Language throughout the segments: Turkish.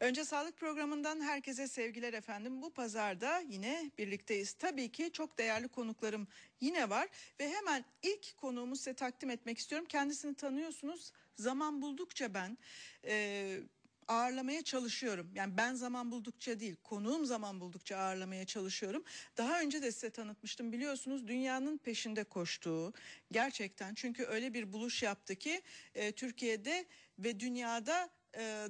Önce sağlık programından herkese sevgiler efendim. Bu pazarda yine birlikteyiz. Tabii ki çok değerli konuklarım yine var ve hemen ilk konuğumu size takdim etmek istiyorum. Kendisini tanıyorsunuz. Zaman buldukça ben e, ağırlamaya çalışıyorum. Yani ben zaman buldukça değil, konuğum zaman buldukça ağırlamaya çalışıyorum. Daha önce de size tanıtmıştım biliyorsunuz dünyanın peşinde koştuğu gerçekten çünkü öyle bir buluş yaptı ki e, Türkiye'de ve dünyada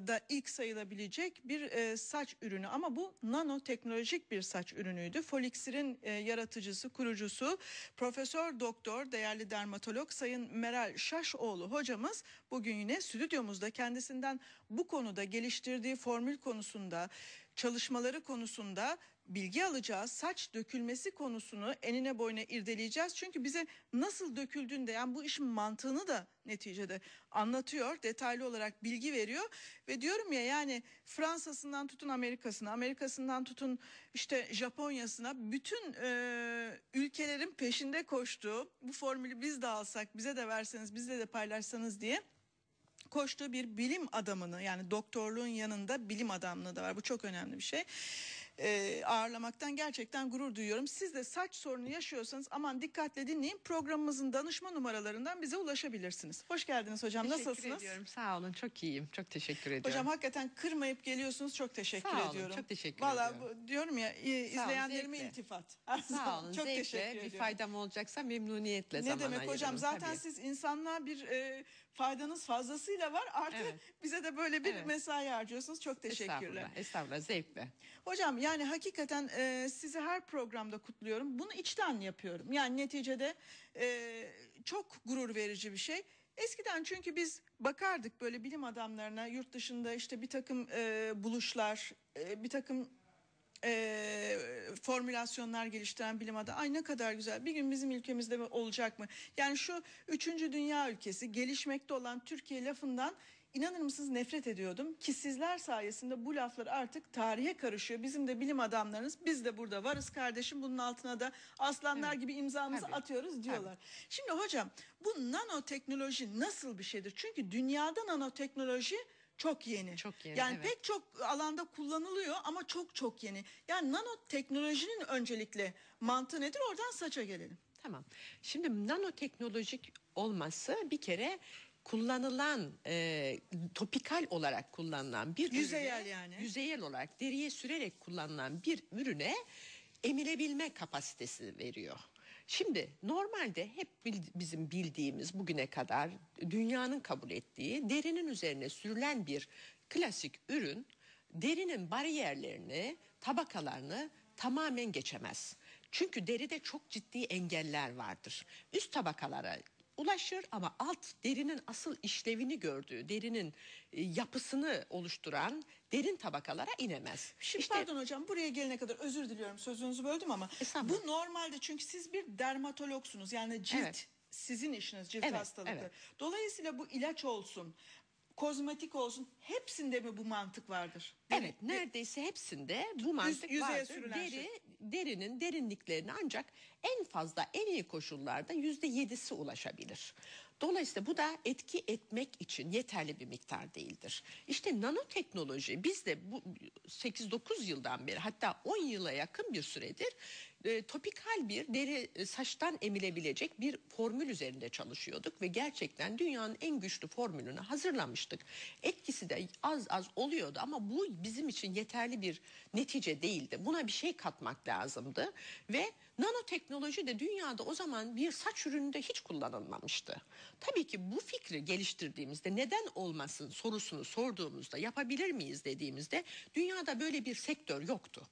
da ilk sayılabilecek bir e, saç ürünü ama bu nanoteknolojik bir saç ürünüydü. Folixir'in e, yaratıcısı, kurucusu Profesör Doktor değerli dermatolog Sayın Meral Şaşoğlu hocamız bugün yine stüdyomuzda kendisinden bu konuda geliştirdiği formül konusunda çalışmaları konusunda bilgi alacağız. Saç dökülmesi konusunu enine boyuna irdeleyeceğiz. Çünkü bize nasıl döküldüğünde yani bu işin mantığını da neticede anlatıyor. Detaylı olarak bilgi veriyor. Ve diyorum ya yani Fransa'sından tutun Amerika'sına, Amerika'sından tutun işte Japonya'sına bütün e, ülkelerin peşinde koştuğu bu formülü biz de alsak bize de verseniz bizle de paylaşsanız diye koştuğu bir bilim adamını yani doktorluğun yanında bilim adamlığı da var. Bu çok önemli bir şey. Ee, ağırlamaktan gerçekten gurur duyuyorum. Siz de saç sorunu yaşıyorsanız aman dikkatle dinleyin. Programımızın danışma numaralarından bize ulaşabilirsiniz. Hoş geldiniz hocam. Teşekkür Nasılsınız? ediyorum. Sağ olun. Çok iyiyim. Çok teşekkür ediyorum. Hocam hakikaten kırmayıp geliyorsunuz. Çok teşekkür Sağ olun, ediyorum. çok teşekkür Vallahi ediyorum. bu- diyorum ya e, izleyenlerime zevkle. iltifat. Sağ olun. çok Zevkle teşekkür bir ediyorum. faydam olacaksa memnuniyetle Ne zaman demek ayırırım. hocam zaten tabii. siz insanlığa bir e, faydanız fazlasıyla var artık Evet. bize de böyle bir Evet. mesai harcıyorsunuz çok teşekkürler. Estağfurullah. Estağfurullah. Zevkle. Hocam yani hakikaten e, sizi her programda kutluyorum bunu içten yapıyorum yani neticede e, çok gurur verici bir şey. Eskiden çünkü biz bakardık böyle bilim adamlarına yurt dışında işte bir takım e, buluşlar e, bir takım e, formülasyonlar geliştiren bilim adamı ay ne kadar güzel bir gün bizim ülkemizde mi olacak mı? Yani şu üçüncü dünya ülkesi gelişmekte olan Türkiye lafından inanır mısınız nefret ediyordum ki sizler sayesinde bu laflar artık tarihe karışıyor. Bizim de bilim adamlarınız biz de burada varız kardeşim bunun altına da aslanlar Evet, gibi imzamızı tabii, atıyoruz diyorlar. Şimdi hocam bu nanoteknoloji nasıl bir şeydir? Çünkü dünyada nanoteknoloji çok yeni. Çok yeni, Yani evet. pek çok alanda kullanılıyor ama çok çok yeni. Yani nanoteknolojinin öncelikle mantığı nedir? Oradan saça gelelim. Tamam. Şimdi nanoteknolojik olması bir kere kullanılan e, topikal olarak kullanılan bir Yüzeyel ürüne, yani. yüzeyel olarak deriye sürerek kullanılan bir ürüne emilebilme kapasitesi veriyor. Şimdi normalde hep bizim bildiğimiz bugüne kadar dünyanın kabul ettiği derinin üzerine sürülen bir klasik ürün derinin bariyerlerini, tabakalarını tamamen geçemez. Çünkü deride çok ciddi engeller vardır. Üst tabakalara ulaşır ama alt derinin asıl işlevini gördüğü, derinin e, yapısını oluşturan derin tabakalara inemez. Şimdi İşte- pardon hocam buraya gelene kadar özür diliyorum sözünüzü böldüm ama Estağfurullah. bu normalde çünkü siz bir dermatologsunuz yani cilt Evet. sizin işiniz cilt Evet, hastalıkları. evet. Dolayısıyla bu ilaç olsun, kozmetik olsun hepsinde mi bu mantık vardır? Evet neredeyse hepsinde bu mantık yüzeye vardır. Deri, şey. derinin derinliklerine ancak en fazla en iyi koşullarda yüzde yedisi ulaşabilir. Dolayısıyla bu da etki etmek için yeterli bir miktar değildir. İşte nanoteknoloji biz de bu 8-9 yıldan beri hatta 10 yıla yakın bir süredir e, topikal bir deri e, saçtan emilebilecek bir formül üzerinde çalışıyorduk ve gerçekten dünyanın en güçlü formülünü hazırlamıştık. Etkisi de az az oluyordu ama bu bizim için yeterli bir netice değildi. Buna bir şey katmak lazımdı ve nanoteknoloji de dünyada o zaman bir saç ürününde hiç kullanılmamıştı. Tabii ki bu fikri geliştirdiğimizde neden olmasın sorusunu sorduğumuzda yapabilir miyiz dediğimizde dünyada böyle bir sektör yoktu.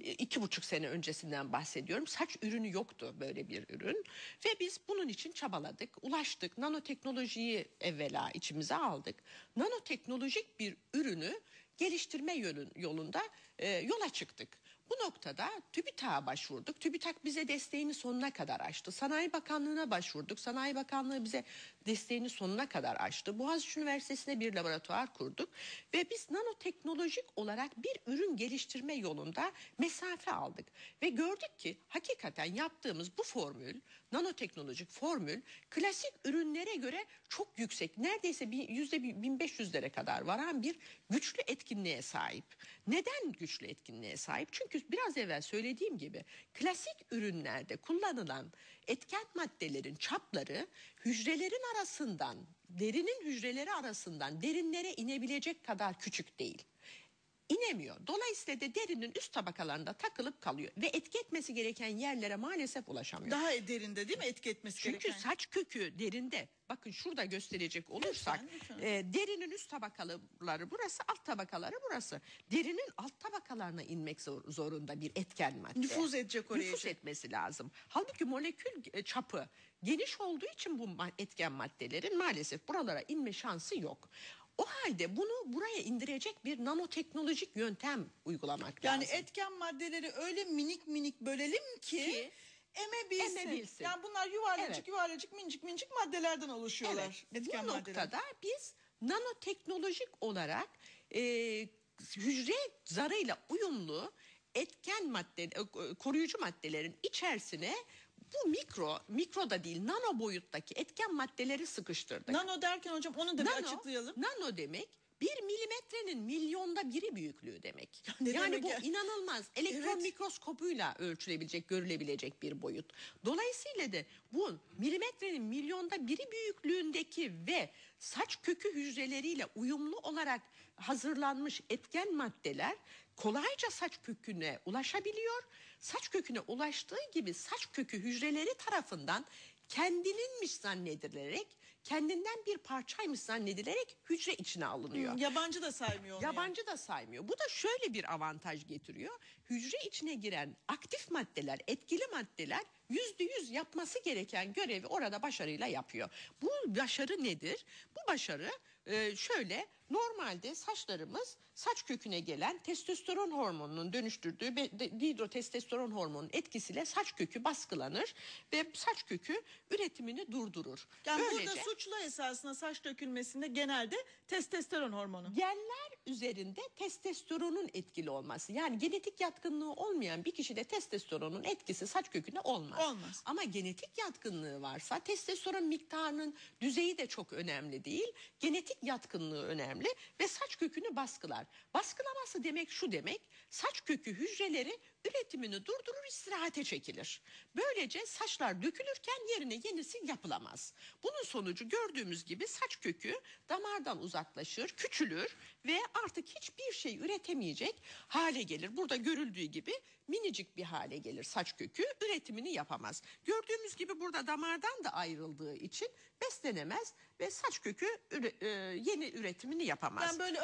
İki buçuk sene öncesinden bahsediyorum. Saç ürünü yoktu böyle bir ürün. Ve biz bunun için çabaladık, ulaştık. Nanoteknolojiyi evvela içimize aldık. Nanoteknolojik bir ürünü geliştirme yolun- yolunda e, yola çıktık. Bu noktada TÜBİTAK'a başvurduk. TÜBİTAK bize desteğini sonuna kadar açtı. Sanayi Bakanlığı'na başvurduk. Sanayi Bakanlığı bize desteğini sonuna kadar açtı. Boğaziçi Üniversitesi'ne bir laboratuvar kurduk. Ve biz nanoteknolojik olarak bir ürün geliştirme yolunda mesafe aldık. Ve gördük ki hakikaten yaptığımız bu formül nanoteknolojik formül klasik ürünlere göre çok yüksek. Neredeyse bir yüzde 1500'lere kadar varan bir güçlü etkinliğe sahip. Neden güçlü etkinliğe sahip? Çünkü biraz evvel söylediğim gibi klasik ürünlerde kullanılan etken maddelerin çapları hücrelerin arasından, derinin hücreleri arasından derinlere inebilecek kadar küçük değil inemiyor. Dolayısıyla da derinin üst tabakalarında takılıp kalıyor ve etki etmesi gereken yerlere maalesef ulaşamıyor. Daha derinde değil mi etki etmesi Çünkü gereken? saç kökü derinde. Bakın şurada gösterecek olursak Lütfen, lütfen. e, derinin üst tabakaları burası, alt tabakaları burası. Derinin alt tabakalarına inmek zor- zorunda bir etken madde. Nüfuz edecek oraya. Nüfuz etmesi lazım. Halbuki molekül e, çapı geniş olduğu için bu etken maddelerin maalesef buralara inme şansı yok. O halde bunu buraya indirecek bir nanoteknolojik yöntem uygulamak Yani lazım. etken maddeleri öyle minik minik bölelim ki, Ki emebilsin. emebilsin. Yani bunlar yuvarlacık Evet. yuvarlacık minicik minicik maddelerden oluşuyorlar. Evet, Etken bu maddeler. noktada biz nanoteknolojik olarak e, hücre zarıyla uyumlu etken madde, e, koruyucu maddelerin içerisine bu mikro, mikro da değil nano boyuttaki etken maddeleri sıkıştırdık. Nano derken hocam onu da bir açıklayalım. Nano demek bir milimetrenin milyonda biri büyüklüğü demek. ne yani demek bu ya? inanılmaz. Elektron Evet. mikroskopuyla ölçülebilecek, görülebilecek bir boyut. Dolayısıyla da bu milimetrenin milyonda biri büyüklüğündeki ve saç kökü hücreleriyle uyumlu olarak hazırlanmış etken maddeler kolayca saç köküne ulaşabiliyor. Saç köküne ulaştığı gibi saç kökü hücreleri tarafından kendininmiş zannedilerek, kendinden bir parçaymış zannedilerek hücre içine alınıyor. Yabancı da saymıyor onu. Yabancı da saymıyor. Bu da şöyle bir avantaj getiriyor. Hücre içine giren aktif maddeler, etkili maddeler yüzde yüz yapması gereken görevi orada başarıyla yapıyor. Bu başarı nedir? Bu başarı e, şöyle normalde saçlarımız saç köküne gelen testosteron hormonunun dönüştürdüğü dihidrotestosteron hormonunun etkisiyle saç kökü baskılanır ve saç kökü üretimini durdurur. Yani Böylece- burada suçlu esasında saç dökülmesinde genelde testosteron hormonu. genler üzerinde testosteronun etkili olması. Yani genetik yatkınlığı olmayan bir kişide testosteronun etkisi saç köküne olmaz. Olmaz. Ama genetik yatkınlığı varsa testosteron miktarının düzeyi de çok önemli değil. Genetik yatkınlığı önemli ve saç kökünü baskılar. Baskılaması demek şu demek. Saç kökü hücreleri üretimini durdurur istirahate çekilir. Böylece saçlar dökülürken yerine yenisi yapılamaz. Bunun sonucu gördüğümüz gibi saç kökü damardan uzaklaşır, küçülür ve artık hiçbir şey üretemeyecek hale gelir. Burada görüldüğü gibi minicik bir hale gelir saç kökü üretimini yapamaz. Gördüğümüz gibi burada damardan da ayrıldığı için beslenemez ve saç kökü üre- e, yeni üretimini yapamaz. Ben böyle